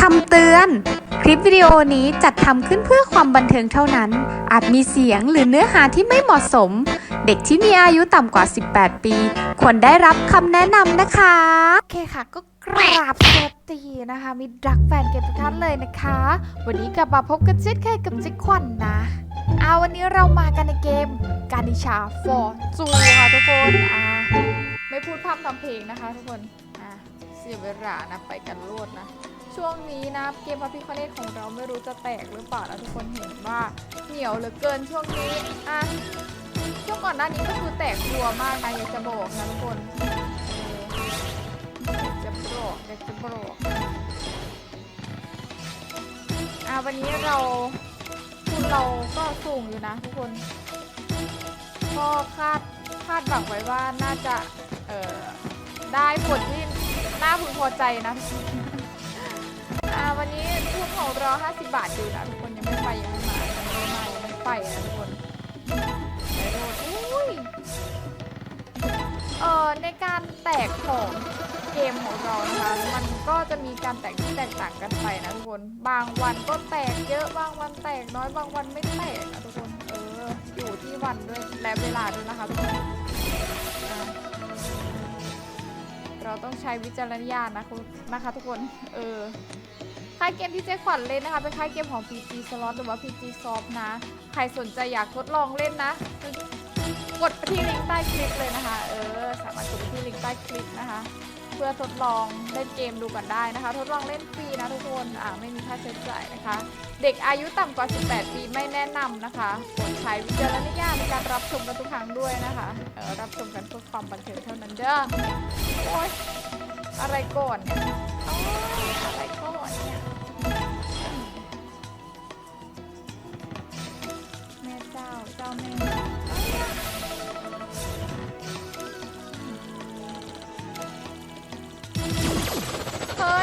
คำเตือน คลิปวิดีโอนี้จัดทำขึ้นเพื่อความบันเทิงเท่านั้น อาจมีเสียงหรือเนื้อหาที่ไม่เหมาะสม เด็กที่มีอายุต่ำกว่า 18 ปี ควรได้รับคำแนะนำนะคะ โอเคค่ะ ก็กราบสวัสดีนะคะ มีดักแฟนเกมทุกท่านเลยนะคะ วันนี้กลับมาพบกันเช่นเคยกับจิ๊กควันนะเอาวันนี้เรามากันในเกมการดิชาฟอร์จูค่ะทุกคนอ่าไม่พูดพร่ำทำเพลงนะคะทุกคนอ่าเสียเวลานะไปกันรวดนะ ช่วงนี้นะเกมพระพิคเนตของเราไม่รู้จะแตกหรือเปล่านะทุกคนเห็นว่าเหนียวเหลือเกินช่วงนี้อะช่วงก่อนหน้านี้ก็คือแตกกลัวมากนะอยากจะบอกนะทุกคนอยากจะบอกอยากจะบอกอะวันนี้เราทุนเราก็สูงอยู่นะทุกคนก็คาดคาดหวังไว้ว่าน่าจะเอ่อได้ผลที่น่าพึงพอใจนะ วันนี้ทุนของรา50 บาทอยู่นะทุกคนยังไม่ไปยังไม่มายังไม่มายังไม่ไปนะทุกคนไปโดดอุ้ยเอ่อในการแตกของเกมของเรานะคะมันก็จะมีการแตกที่แตกต่างกันไปนะทุกคนบางวันก็แตกเยอะบางวันแตกน้อยบางวันไม่แตกนะทุกคนเอออยู่ที่วันด้วยและเวลาด้วยนะคะทุกคนเราต้องใช้วิจารณญาณนะคุณนะคะทุกคนเออ ค่ายเกมที่เจ๊ขวัญเล่นนะคะ เป็นค่ายเกมของ PG Slot หรือว่า PG Soft นะ ใครสนใจอยากทดลองเล่นนะ กดไปที่ลิงก์ใต้คลิปเลยนะคะ เออ สามารถกดไปที่ลิงก์ใต้คลิปนะคะ เพื่อทดลองเล่นเกมดูกันได้นะคะ ทดลองเล่นฟรีนะทุกคน อ่าไม่มีค่าใช้จ่ายนะคะ เด็กอายุต่ำกว่า 18 ปีไม่แนะนำนะคะโปรดใช้วิจารณญาณในการรับชมกันทุกครั้งด้วยนะคะ เออ รับชมกันเพื่อความบันเทิงเท่านั้นเด้อ โอ๊ย อะไรก่อน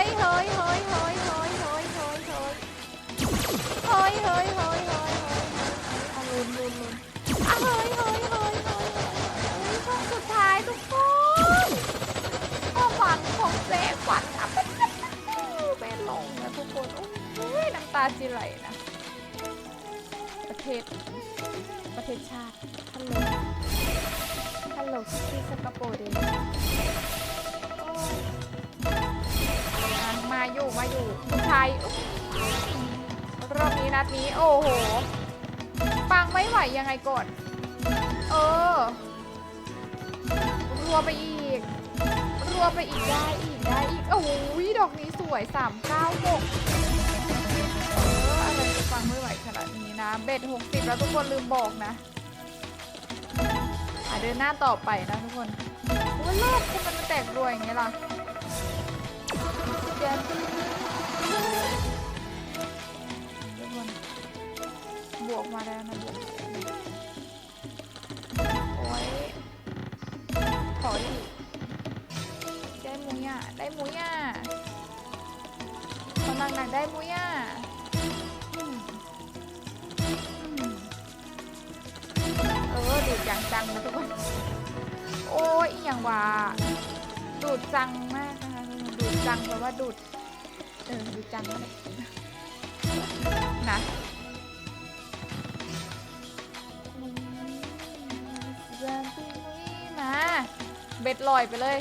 ยเฮ้ยเฮ้ยเฮ้ยเฮ้ยเฮ้ยเฮ้ยเฮ้ยเฮ้ยเฮ้ยเฮ้ยเฮ้ยเอาลุ้นลุ้นลุ้นอะเฮ้ยเฮ้ยเฮ้ยเฮ้ยเฮ้ยเฮ้ยช่วงสุดท้ายทุกคนความหวังของเจ๊ขวัญอะเป็นเป็นลงนะทุกคนโอ้ยน้ำตาจิไหลนะประเทศประเทศชาติฮัลโหลฮัลโหลคิคิสกาโปเดน มาอยู่มาอยู่ผู้ชายอุ๊ยรอบนี้นัดนี้โอ้โห ปังไม่ไหวยังไงก่อนเออ รัวไปอีก รัวไปอีกได้อีกได้อีก โอ้โหดอกนี้สวย396เอออะไรจะฟังไม่ไหวขนาดนี้นะ เบ็ด60แล้วทุกคนลืมบอกนะอะเดินหน้าต่อไปนะทุกคนโอ้ยรอบทำไมมันแตกรวยอย่างเงี้ยล่ะเดี๋ยวทุกคน บวกมาแล้วนะบวกโอ้ยขออีกได้มุยอะได้มุยอะกำลังหนักได้มุยอะเออดูดอย่างจังนะทุกคน โอ้ยอย่างว่าดูดจังมากนะคะ จังเพราะว่าดูด เออดูจังนั่นแหละนะมา เบ็ดลอยไปเลย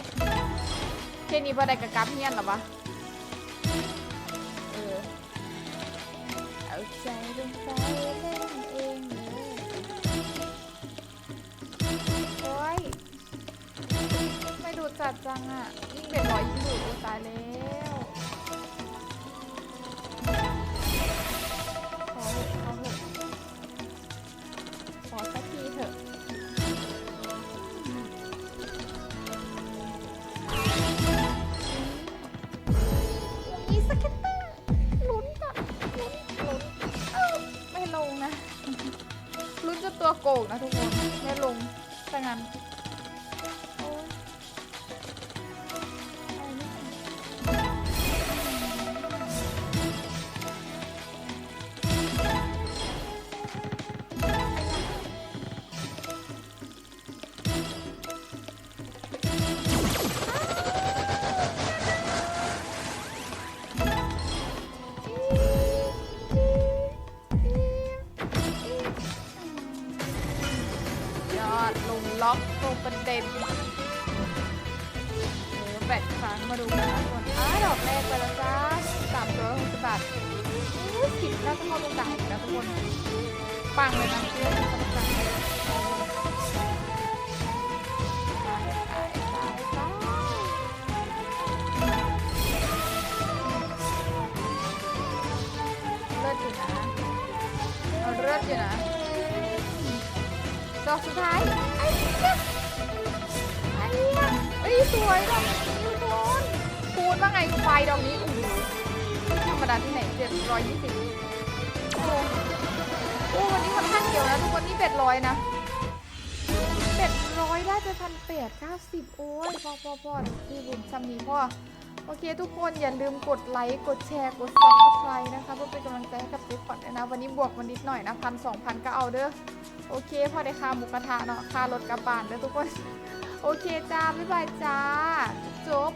แค่นี้พอได้กับกราฟเฮียนหรอวะ ไม่ดูดจัดจังอะยิ่งเบ็ดร้อยยิ่งดูดโอ้ตายแล้วขอเถอะขอเถอะขอสักทีเถอะมีสเก็ตเตอร์ลุ้นก่อนลุ้นลุ้นเอ้าไม่ลงนะลุ้นจนตัวโก่งนะทุกคนไม่ลงถ้างั้น ลงล็อกตรงประเด็นเออแปดครั้งมาดูกันนะทุกคนอ้าดอกแรกไปแล้วจ้าสามร้อยหกสิบบาทอู้สิบน่าจะเข้าตรงกลางอีกนะทุกคน ปังเลยนะเพื่อนเข้าตรงกลางเลิศอยู่นะเอาเลิศอยู่นะ ดอกสุดท้ายไอ้เหี้ยไอ้เหี้ยเอ้ยสวยดอกนี้ทุกคนคูณว่าไงไฟดอกนี้โอ้โหไม่ธรรมดาที่ไหนเจ็ดร้อยยี่สิบโอ้โอ้วันนี้ค่อนข้างเกี่ยวนะทุกคนนี่เป็ดร้อยนะเป็ดร้อยได้ไปพันแปดเก้าสิบโอ้ยพอพอพอพี่บุญซัมมีพ่อโอเคทุกคนอย่าลืมกดไลค์กดแชร์กดซับสไครต์นะคะเพื่อเป็นกำลังใจให้กับเจ๊ขวัญด้วยนะวันนี้บวกมานิดหน่อยนะพันสองพันก็เอาเด้อ โอเคพอได้ค่าหมูกระทะเนาะค่ารถกลับบ้านเด้อทุกคน โอเคจ้า บ๊ายบายจ้าจบ